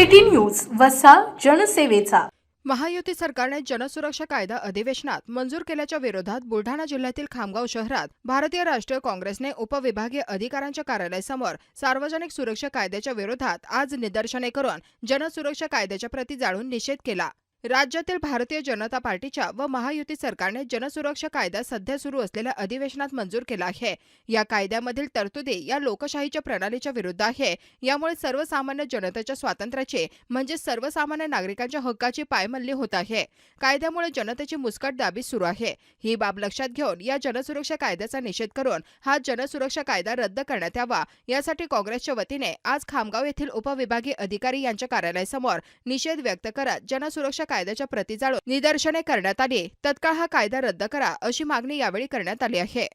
City news वसा जनसेवेचा. महायुती सरकारने जनसुरक्षा कायदा अधिवेशनात मंजूर केल्याच्या विरोधात बुलढाणा जिल्ह्यातील खामगाव शहरात भारतीय राष्ट्रीय काँग्रेसने उपविभागीय अधिकाऱ्यांच्या कार्यालयासमोर सार्वजनिक सुरक्षा कायद्याच्या विरोधात आज निदर्शने करून जनसुरक्षा कायद्याच्या प्रती जाळून निषेध केला. राज्यातील भारतीय जनता पार्टीच्या व महायुती सरकारने जनसुरक्षा कायदा सध्या सुरू असलेल्या अधिवेशनात मंजूर केला आहे. या कायद्यामधील तरतुदी या लोकशाहीच्या प्रणालीच्या विरुद्ध आहे. यामुळे सर्वसामान्य जनतेच्या स्वातंत्र्याचे म्हणजे सर्वसामान्य नागरिकांच्या हक्काची पायमल्ली होत आहे. कायद्यामुळे जनतेची मुस्कट दाबी सुरू आहे. ही बाब लक्षात घेऊन या जनसुरक्षा कायद्याचा निषेध करून हा जनसुरक्षा कायदा रद्द करण्यात यावा यासाठी काँग्रेसच्या वतीने आज खामगाव येथील उपविभागीय अधिकारी यांच्या कार्यालयासमोर निषेध व्यक्त करत जनसुरक्षा कायद्याच्या प्रती जाळून निदर्शने करण्यात आली. तत्काळ हा कायदा रद्द करा अशी मागणी यावेळी करण्यात आली आहे.